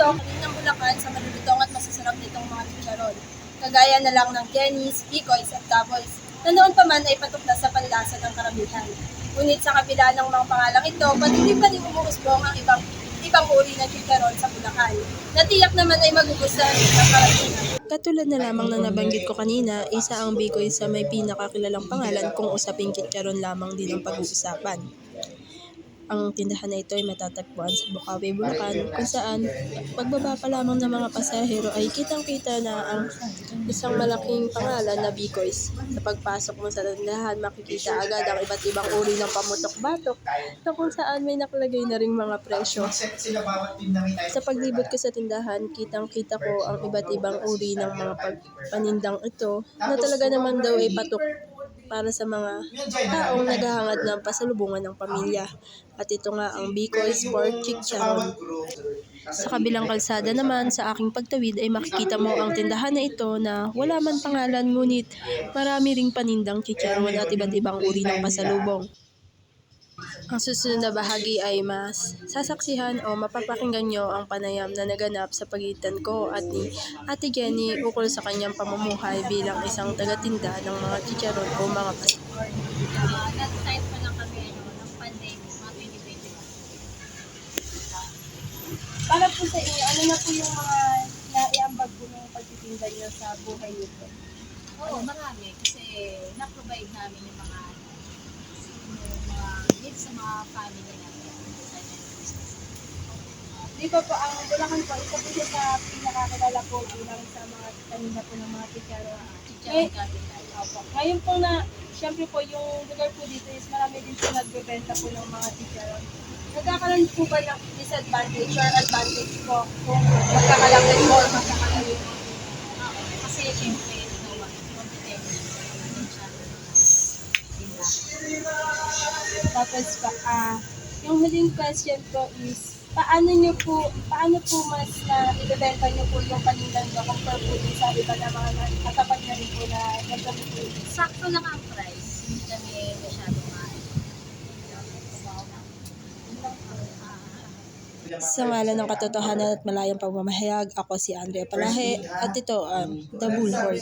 ito, ng Bulacan sa malulutong at masasarap nitong mga chicharon. Kagaya na lang ng Kenny's, Ikoy's at Gaboy's, na noon pa man ay patok na sa panlasa ng karamihan. Ngunit sa kabila ng mga pangalang ito, patuloy pa rin umuusbong ang ibang ibang uri ng chicharon sa Bulacan, na tiyak naman ay magugustuhan ng karamihan. Katulad na lamang na nabanggit ko kanina, isa ang Bikoy sa may pinakakilalang pangalan kung usaping chicharon lamang din ang pag-uusapan. Ang tindahan na ito ay matatagpuan sa Bukawi, Bulacan, kung saan pagbaba pa lamang ng mga pasahero ay kitang-kita na ang isang malaking pangalan na Bikoys. Sa pagpasok mo sa tindahan, makikita agad ang iba't ibang uri ng pamutok-batok na kung saan may nakalagay na ring mga presyo. Sa paglibot ko sa tindahan, kitang-kita ko ang iba't ibang uri ng mga pagpanindang ito na talaga naman daw ay patok para sa mga taong naghahangad ng pasalubungan ng pamilya. At ito nga ang Bicol Sport Chicharon. Sa kabilang kalsada naman, sa aking pagtawid ay makikita mo ang tindahan na ito na wala man pangalan ngunit marami ring panindang chicharon at iba't ibang uri ng pasalubong. Ang susunod na bahagi ay mas sasaksihan o mapapakinggan nyo ang panayam na naganap sa pagitan ko at ni Ate Jenny ukol sa kanyang pamumuhay bilang isang tagatinda ng mga chicharon o mga pas. Uh, that time pa lang kami ano, ng pandemic, mga 2021. Para po sa inyo, ano na po yung mga naiambag po ng pagtitinda nyo sa buhay nito? Oo, marami. Kasi na-provide namin yung mga, yung mga needs sa mga family natin. Di ba po, ang Bulacan po, isa po siya sa pinakakilala po bilang sa mga kanina po ng mga chicharon. Chicharon capital. Opo. Ngayon po na, syempre po, yung lugar po dito is marami din po nagbebenta po ng mga chicharon. Nagkakaroon po ba ng disadvantage or advantage po kung magkakalapit po or magkakalapit po? Oo, kasi syempre, ito, competition. Tapos pa, ah, yung huling question po is, paano nyo po, paano po mas na ibebenta nyo po yung panindan nyo compare po din sa iba na mga na- katapat na rin po na nagkamit po? Sakto lang ang price. Hindi kami masyado mahal. Sa ngalan ng katotohanan at malayang pagmamahayag, ako si Andrea Palahe at ito ang The Bullhorn.